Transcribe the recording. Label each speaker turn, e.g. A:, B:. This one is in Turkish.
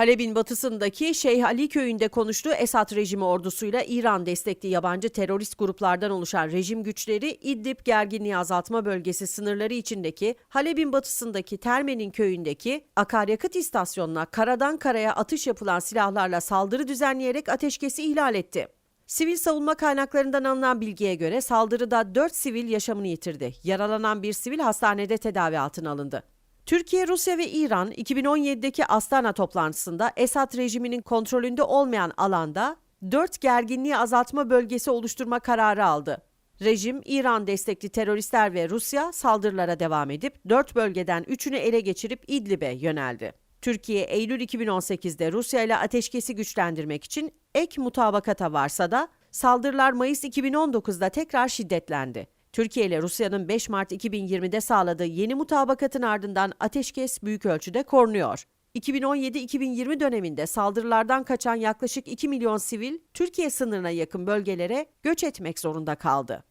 A: Halep'in batısındaki Şeyh Ali köyünde konuştuğu Esad rejimi ordusuyla İran destekli yabancı terörist gruplardan oluşan rejim güçleri İdlib gerginliği azaltma bölgesi sınırları içindeki Halep'in batısındaki Termen'in köyündeki akaryakıt istasyonuna karadan karaya atış yapılan silahlarla saldırı düzenleyerek ateşkesi ihlal etti. Sivil savunma kaynaklarından alınan bilgiye göre saldırıda 4 sivil yaşamını yitirdi. Yaralanan bir sivil hastanede tedavi altına alındı. Türkiye, Rusya ve İran 2017'deki Astana toplantısında Esad rejiminin kontrolünde olmayan alanda 4 gerginliği azaltma bölgesi oluşturma kararı aldı. Rejim, İran destekli teröristler ve Rusya saldırılara devam edip 4 bölgeden 3'ünü ele geçirip İdlib'e yöneldi. Türkiye, Eylül 2018'de Rusya ile ateşkesi güçlendirmek için ek mutabakata varsa da saldırılar Mayıs 2019'da tekrar şiddetlendi. Türkiye ile Rusya'nın 5 Mart 2020'de sağladığı yeni mutabakatın ardından ateşkes büyük ölçüde korunuyor. 2017-2020 döneminde saldırılardan kaçan yaklaşık 2 milyon sivil Türkiye sınırına yakın bölgelere göç etmek zorunda kaldı.